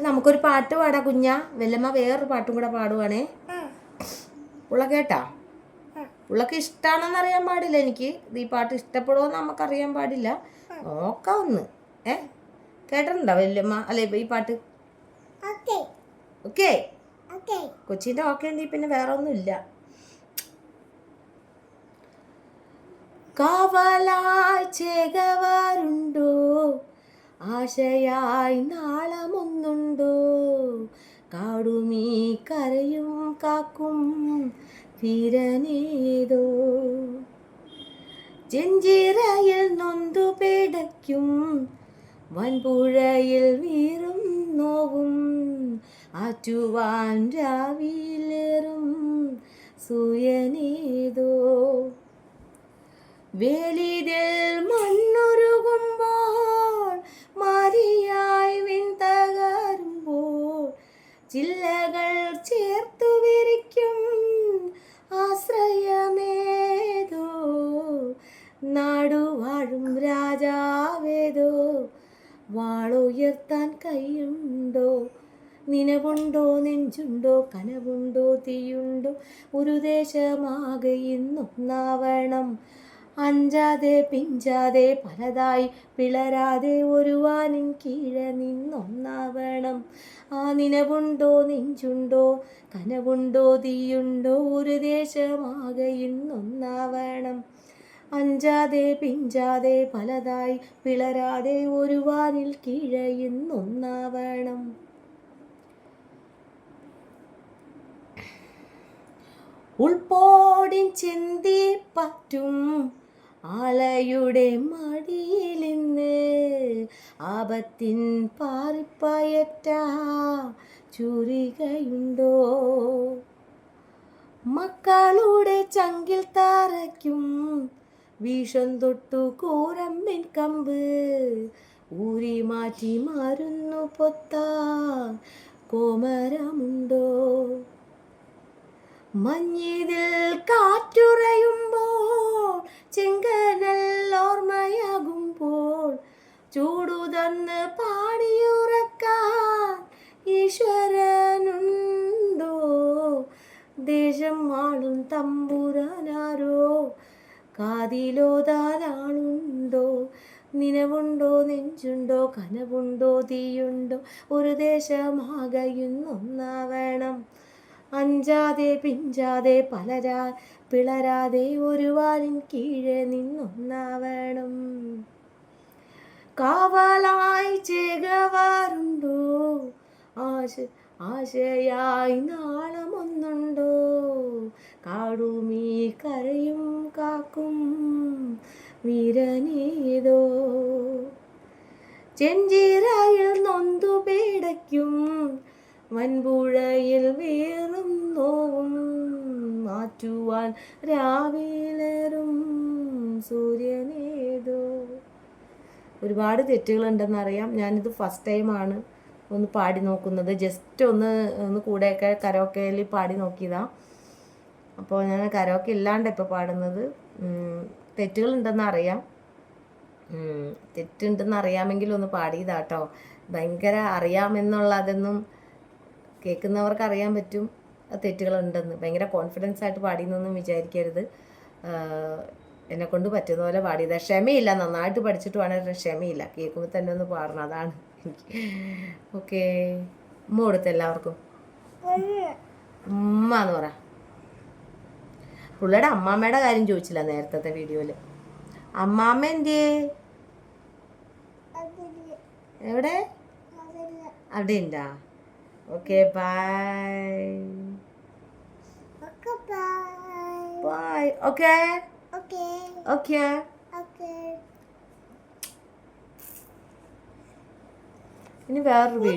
അപ്പം നമുക്കൊരു പാട്ട് പാടാ കുഞ്ഞ. വെല്ലമ്മ വേറൊരു പാട്ടും കൂടെ പാടുവാണേ. ഉള്ള കേട്ടാ ഉള്ളക്ക് ഇഷ്ടമാണെന്ന് അറിയാൻ പാടില്ല എനിക്ക്. ഈ പാട്ട് ഇഷ്ടപ്പെടുമോ എന്ന് നമുക്കറിയാൻ പാടില്ല. നോക്കാം ഒന്ന്. ഏ? കേട്ടിട്ടുണ്ടോ വല്യമ്മ അല്ലെ ഈ പാട്ട്? ഓക്കെ. ഓക്കേ. ഓക്കെ. കൊച്ചിന്റെ ഓക്കെ ഉണ്ടെങ്കിൽ പിന്നെ വേറെ ഒന്നും ഇല്ല. ചേകവാറുണ്ടോ ആശയായി നാളമൊന്നുണ്ടോ? കാടുമീ കരയും കാക്കും തിരനേതോ ചെഞ്ചിറയിൽ നൊന്തു പേടയ്ക്കും വൻപുഴയിൽ വീറും നോവും ആറ്റുവാൻ രാവിലേറും സൂയനേതോ? വേലിതിൽ മണ്ണുരുകുമ്പോൾ ചില്ലകൾ ചേർത്തു വിരിക്കും ആശ്രയമേതോ. നാടുവാഴും രാജാവേതോ. വാളുയർത്താൻ കൈയുണ്ടോ? നിലവുണ്ടോ നെഞ്ചുണ്ടോ കനവുണ്ടോ തീയുണ്ടോ? ഒരു ദേശമാകെ ഇന്നൊന്നാവണം. അഞ്ചാതെ പിഞ്ചാതെ പലതായി പിളരാതെ ഒരു വാനിൻ കീഴെ നിന്നൊന്നാവണം. ആ നിലവുണ്ടോ നെഞ്ചുണ്ടോ? കനവുണ്ടോ തീയുണ്ടോ? ഒരു ദേശമാകെ ഇന്നൊന്നാവണം. അഞ്ചാതെ പിഞ്ചാതെ പലതായി പിളരാതെ ഒരു വാനിൽ കീഴെ ഇന്നൊന്നാവണം. ഉൾപോടിൻ ചിന്തി പറ്റും. ആലയുടെ മടിയിലിന്ന് ആപത്തിൻ പാറിപ്പയറ്റ ചുരികയുണ്ടോ? മക്കളുടെ ചങ്കിൽ താരയ്ക്കും വീഷം തൊട്ടു കൂരമ്പിൻ കമ്പ് ഊരി മാറ്റി മാറുന്നു പൊത്താ കോമരമുണ്ടോ? മഞ്ഞിതിൽ ചൂടു തന്ന് പാടിയുറക്കാൻ ഈശ്വരനുണ്ടോ? ദേശം ആളും തമ്പുരാനാരോ? കാതിലോതാലാണുണ്ടോ നിലവുണ്ടോ നെഞ്ചുണ്ടോ കനവുണ്ടോ തീയുണ്ടോ? ഒരു ദേശമാകയുന്നൊന്നാവണം. അഞ്ചാതെ പിഞ്ചാതെ പലരാ പിളരാതെ ഒരു വാലിൻ കീഴെ നിന്നൊന്നാവണം. കാവലായി ചേകവാറുണ്ടോ ആശ ആശയായി നാളമൊന്നുണ്ടോ? കാടുമീ കരയും കാക്കും വിരനീതോ? ചെഞ്ചിറയിൽ നൊന്തു പേടയ്ക്കും വൻപുഴയിൽ വേറും നോവും മാറ്റുവാൻ രാവിലേറും സൂര്യനേതോ ഒരുപാട് തെറ്റുകളുണ്ടെന്നറിയാം. ഞാനിത് ഫസ്റ്റ് ടൈമാണ് ഒന്ന് പാടി നോക്കുന്നത്. ജസ്റ്റ് ഒന്ന് ഒന്ന് കൂടെയൊക്കെ കരോക്കയിൽ പാടി നോക്കിയതാണ് അപ്പോൾ ഞാൻ കരോക്കെ ഇല്ലാണ്ട് ഇപ്പോൾ പാടുന്നത്. ഉം, തെറ്റുണ്ടെന്ന് അറിയാമെങ്കിൽ ഒന്ന് പാടിയതാട്ടോ. ഭയങ്കര അറിയാമെന്നുള്ള അതൊന്നും കേൾക്കുന്നവർക്ക് അറിയാൻ പറ്റും തെറ്റുകളുണ്ടെന്ന്. ഭയങ്കര കോൺഫിഡൻസ് ആയിട്ട് പാടിയെന്നൊന്നും വിചാരിക്കരുത്. എന്നെ കൊണ്ട് പറ്റുന്ന പോലെ പാടിയത്. ക്ഷമയില്ല നന്നായിട്ട് പഠിച്ചിട്ട് വേണം ക്ഷമയില്ല. കേൾക്കുമ്പോൾ തന്നെ ഒന്ന് പാടണം. അതാണ് എനിക്ക്. ഓക്കെ. ഉമ്മ കൊടുത്ത എല്ലാവർക്കും. ഉമ്മ എന്ന് പറ. പുള്ളിയുടെ അമ്മാമ്മയുടെ കാര്യം ചോദിച്ചില്ല നേരത്തെ വീഡിയോയിൽ അമ്മാമ്മ എന്തിയേ? എവിടെ? അവിടെ ഉണ്ടാ okay bye bye okay. Okay okay okay ഇനി വേറൊരു വീഡിയോ